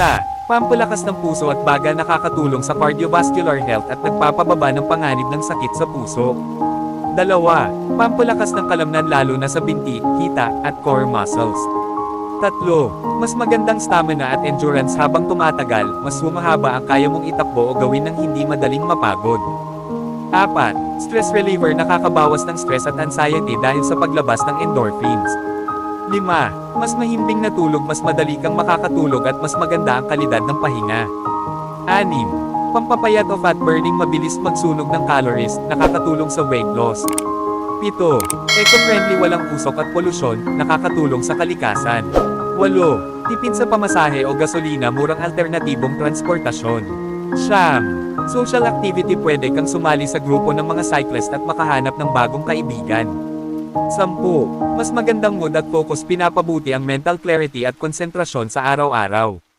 Isa, pampalakas ng puso at baga nakakatulong sa cardiovascular health at nagpapababa ng panganib ng sakit sa puso. Dalawa, pampalakas ng kalamnan lalo na sa binti, hita, at core muscles. Tatlo, mas magandang stamina at endurance habang tumatagal, mas humahaba ang kaya mong itakbo o gawin ng hindi madaling mapagod. Apat, stress reliever nakakabawas ng stress at anxiety dahil sa paglabas ng endorphins. 5. Mas mahimbing na tulog mas madali kang makakatulog at mas maganda ang kalidad ng pahinga. 6. Pampapayat o fat burning mabilis magsunog ng calories, nakakatulong sa weight loss. 7. Eco-friendly walang usok at polusyon, nakakatulong sa kalikasan. 8. Tipid sa pamasahe o gasolina murang alternatibong transportasyon. Siyam. Social activity pwede kang sumali sa grupo ng mga cyclist at makahanap ng bagong kaibigan. 10. Mas magandang mood at focus pinapabuti ang mental clarity at konsentrasyon sa araw-araw.